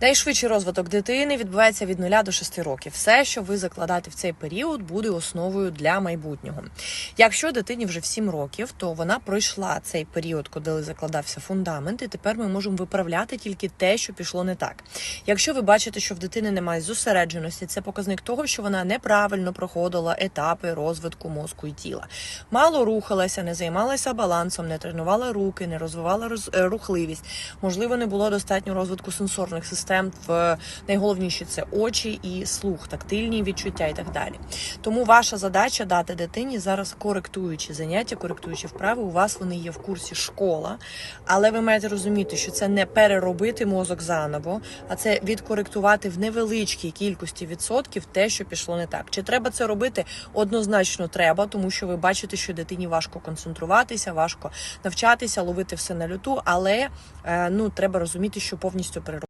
Найшвидший розвиток дитини відбувається від 0 до 6 років. Все, що ви закладаєте в цей період, буде основою для майбутнього. Якщо дитині вже в 7 років, то вона пройшла цей період, коли закладався фундамент, і тепер ми можемо виправляти тільки те, що пішло не так. Якщо ви бачите, що в дитини немає зосередженості, це показник того, що вона неправильно проходила етапи розвитку мозку і тіла. Мало рухалася, не займалася балансом, не тренувала руки, не розвивала роз- е, рухливість. Можливо, не було достатньо розвитку сенсорних систем. В найголовніше це очі і слух, тактильні відчуття і так далі. Тому ваша задача дати дитині зараз коректуючі заняття, коректуючі вправи. У вас вони є в курсі школа, але ви маєте розуміти, що це не переробити мозок заново, а це відкоректувати в невеличкій кількості відсотків те, що пішло не так. Чи треба це робити? Однозначно треба, тому що ви бачите, що дитині важко концентруватися, важко навчатися, ловити все на люту, але е, ну треба розуміти, що повністю переробити.